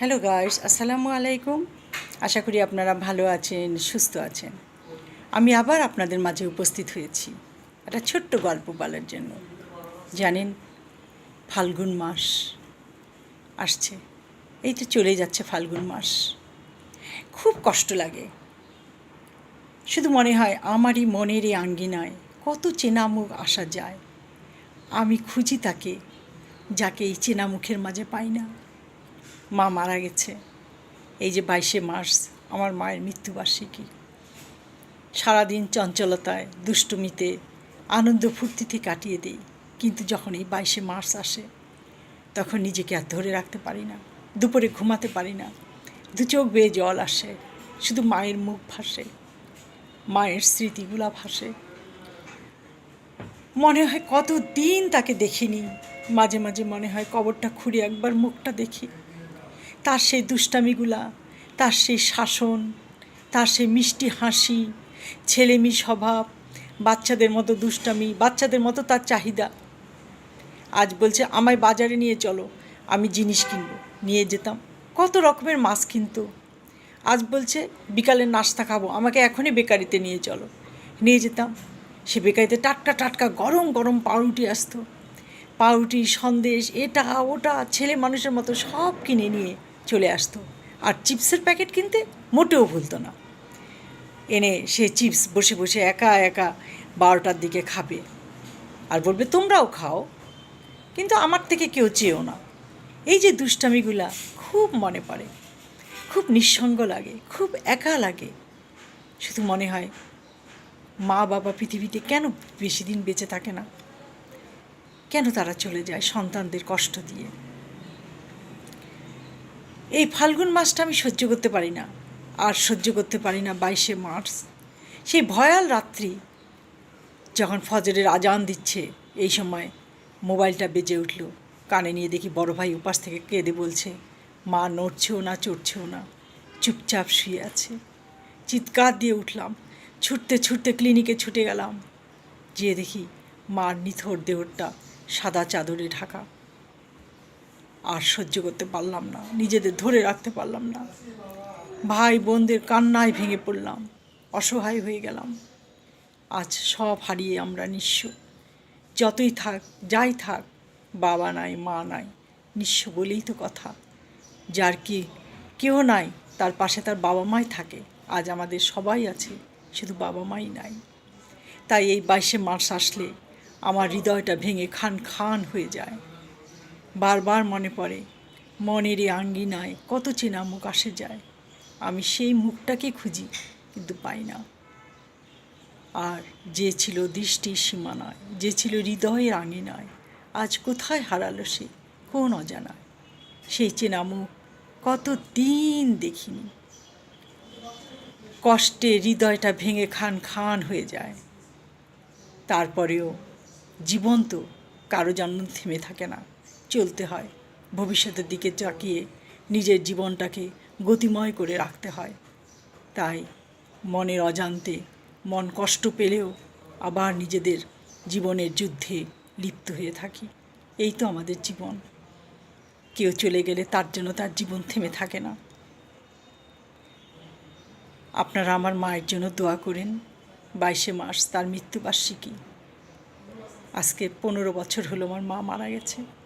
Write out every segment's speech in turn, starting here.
Hello guys আসসালামু আলাইকুম আশা করি আপনারা ভালো আছেন, সুস্থ আছেন। আমি আবার আপনাদের মাঝে উপস্থিত হয়েছি একটা ছোট্ট গল্প বলার জন্য। জানেন, ফাল্গুন মাস আসছে। এই তো চলে যাচ্ছে ফাল্গুন মাস। খুব কষ্ট লাগে। শুধু মনে হয় আমারই মনের এই আঙ্গিনায় কত চেনা মুখ আসা যায়। আমি খুঁজি তাকে, যাকে এই চেনা মুখের মাঝে পাই না। মা মারা গেছে। এই যে বাইশে মার্চ, আমার মায়ের মৃত্যুবার্ষিকী। সারাদিন চঞ্চলতায়, দুষ্টুমিতে, আনন্দ ফুর্তিতে কাটিয়ে দিই। কিন্তু যখন এই বাইশে মার্চ আসে, তখন নিজেকে আর ধরে রাখতে পারি না, দুপুরে ঘুমাতে পারি না। দু চোখ বেয়ে জল আসে, শুধু মায়ের মুখ ভাসে, মায়ের স্মৃতিগুলা ভাসে। মনে হয় কত দিন তাকে দেখিনি। মাঝে মাঝে মনে হয় কবরটা খুঁড়ে একবার মুখটা দেখি। তার সেই দুষ্টামিগুলা, তার সেই শাসন, তার সেই মিষ্টি হাসি, ছেলেমি স্বভাব, বাচ্চাদের মতো দুষ্টামি, বাচ্চাদের মতো তার চাহিদা। আজ বলছে, আমায় বাজারে নিয়ে চলো, আমি জিনিস কিনবো। নিয়ে যেতাম। কত রকমের মাছ কিনতো। আজ বলছে, বিকালে নাস্তা খাব, আমাকে এখনই বেকারিতে নিয়ে চলো। নিয়ে যেতাম। সে বেকারিতে টাটকা টাটকা গরম গরম পাউরুটি আসতো। পাউরুটি সন্দেশ, এটা, ওটা, ছেলে মানুষের মতো সব কিনে নিয়ে চলে আসতো। আর চিপসের প্যাকেট কিনতে মোটেও ভুলতো না। এনে সে চিপস বসে বসে একা একা বারোটার দিকে খাবে। আর বলবে, তোমরাও খাও। কিন্তু আমার থেকে কেউ চেয়েও না। এই যে দুষ্টামিগুলা খুব মনে পড়ে। খুব নিঃসঙ্গ লাগে, খুব একা লাগে। শুধু মনে হয়, মা বাবা পৃথিবীতে কেন বেশি দিন বেঁচে থাকে না? কেন তারা চলে যায় সন্তানদের কষ্ট দিয়ে? এই ফাল্গুন মাসটা আমি সহ্য করতে পারি না। আর সহ্য করতে পারি না বাইশে মার্চ। সেই ভয়াল রাত্রি যখন ফজরের আজান দিচ্ছে, এই সময় মোবাইলটা বেজে উঠল। কানে নিয়ে দেখি বড় ভাই উপাস থেকে কেঁদে বলছে, মা, নড়ছেও না, চড়ছেও না, চুপচাপ শুয়ে আছে। চিৎকার দিয়ে উঠলাম, ছুটতে ছুটতে ক্লিনিকে ছুটে গেলাম। যেয়ে দেখি মার নিথর দেহটা সাদা চাদরে ঢাকা। আর সহ্য করতে পারলাম না, নিজেদের ধরে রাখতে পারলাম না। ভাই বোনদের কান্নায় ভেঙে পড়লাম, অসহায় হয়ে গেলাম। আজ সব হারিয়ে আমরা নিঃস্ব। যতই থাক, যাই থাক, বাবা নাই, মা নাই, নিঃস্ব বলেই তো কথা। যার কি কেউ নাই, তার পাশে তার বাবা মাই থাকে, আজ আমাদের সবাই আছে, শুধু বাবা মাই নাই। তাই এই বাইশে মার্চ আসলে আমার হৃদয়টা ভেঙে খান খান হয়ে যায়। বারবার মনে পড়ে মনের এই আঙ্গিনায় কত চেনা মুখ আসে যায়। আমি সেই মুখটাকে খুঁজি, কিন্তু পাই না। আর যে ছিল দৃষ্টির সীমানায়, যে ছিল হৃদয়ের আঙিনায়, আজ কোথায় হারালো সে, কোন অজানায় সেই চেনা মুখ কত দিন দেখিনি। কষ্টে হৃদয়টা ভেঙে খান খান হয়ে যায়। তারপরেও জীবন তো কারও জন্য থেমে থাকে না। চলতে হয়। ভবিষ্যতের দিকে তাকিয়ে নিজের জীবনটাকে গতিময় করে রাখতে হয়। তাই মনের অজান্তে মন কষ্ট পেলেও আবার নিজেদের জীবনের যুদ্ধে লিপ্ত হয়ে থাকি। এই তো আমাদের জীবন। কেউ চলে গেলে তার জন্য তার জীবন থেমে থাকে না। আপনারা আমার মায়ের জন্য দোয়া করেন, বাইশে মার্চ তার মৃত্যুবার্ষিকী। আজকে পনেরো বছর হলো আমার মা মারা গেছে।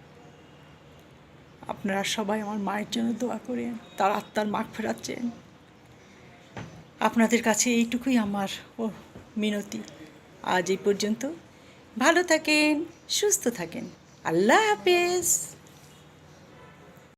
আপনারা সবাই আমার মায়ের জন্য দোয়া করেন, তার আত্মার মাখ ফেরাচ্ছেন। আপনাদের কাছে এইটুকুই আমার, ও, মিনতি। আজ এই পর্যন্ত ভালো থাকেন, সুস্থ থাকেন। আল্লাহ হাফেজ।